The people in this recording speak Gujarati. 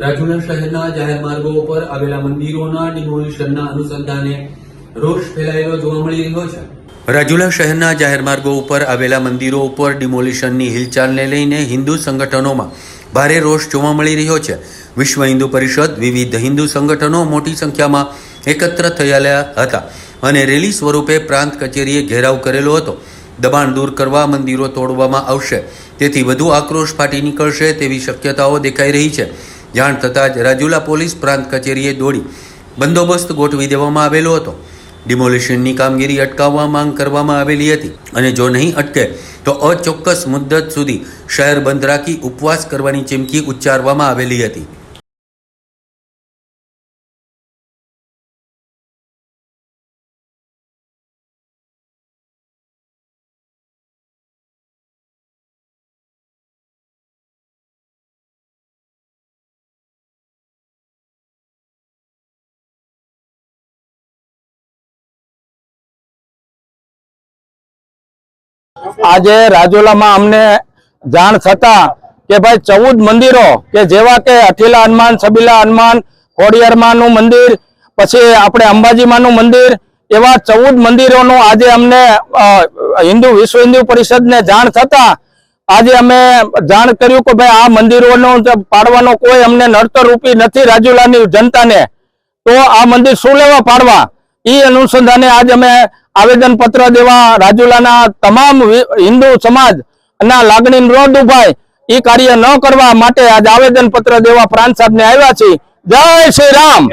રાજુલા શહેરના જાહેર માર્ગો ઉપર આવેલા મંદિરોના ડિમોલિશનના અનુસંધાને રોષ ફેલાયેલો જોવા મળી રહ્યો છે. રાજુલા શહેરના જાહેર માર્ગો ઉપર આવેલા મંદિરો ઉપર ડિમોલિશનની હિલચાલને લઈને હિન્દુ સંગઠનોમાં ભારે રોષ જોવા મળી રહ્યો છે. વિશ્વ હિન્દુ પરિષદ વિવિધ હિન્દુ સંગઠનો મોટી સંખ્યામાં એકત્ર થયેલા હતા અને રેલી સ્વરૂપે પ્રાંત કચેરીએ ઘેરાવ કરેલો હતો. દબાણ દૂર કરવા મંદિરો તોડવામાં આવશે. તેથી વધુ આક્રોશ ફાટી નીકળશે તેવી શક્યતાઓ દેખાઈ રહી છે. જાણ થતાં જ રાજુલા પોલીસ પ્રાંત કચેરીએ દોડી બંદોબસ્ત ગોઠવી દેવામાં આવેલો હતો. ડિમોલિશનની કામગીરી અટકાવવા માંગ કરવામાં આવેલી હતી અને જો નહીં અટકે, તો અચોક્કસ મુદ્દત સુધી શહેર બંધ રાખી ઉપવાસ કરવાની ચીમકી ઉચ્ચારવામાં આવેલી હતી. આજે રાજુલામાં અમને જાણ થતા કે ભાઈ ચૌદ મંદિરો કે જેવા કે અઠીલા હનુમાન, સબીલા હનુમાન ખોડિયારમાં નું મંદિર, પછી આપણે અંબાજીમાંનું મંદિર, એવા ચૌદ મંદિરોનું આજે અમને હિન્દુ, વિશ્વ હિન્દુ પરિષદને જાણ થતા આજે અમે જાણ કર્યું કે ભાઈ આ મંદિરોનું પાડવાનો કોઈ અમને નડતરરૂપી નથી રાજુલાની જનતાને. તો આ મંદિર શું લેવા પાડવા? એ અનુસંધાને આજ અમે આવેદન પત્ર દેવા રાજુલાના તમામ હિન્દુ સમાજ ના લાગણી ન દુભાય એ કાર્ય ન કરવા માટે આજ આવેદન પત્ર દેવા પ્રાંત સાહેબ ને આવ્યા છીએ. જય શ્રી રામ.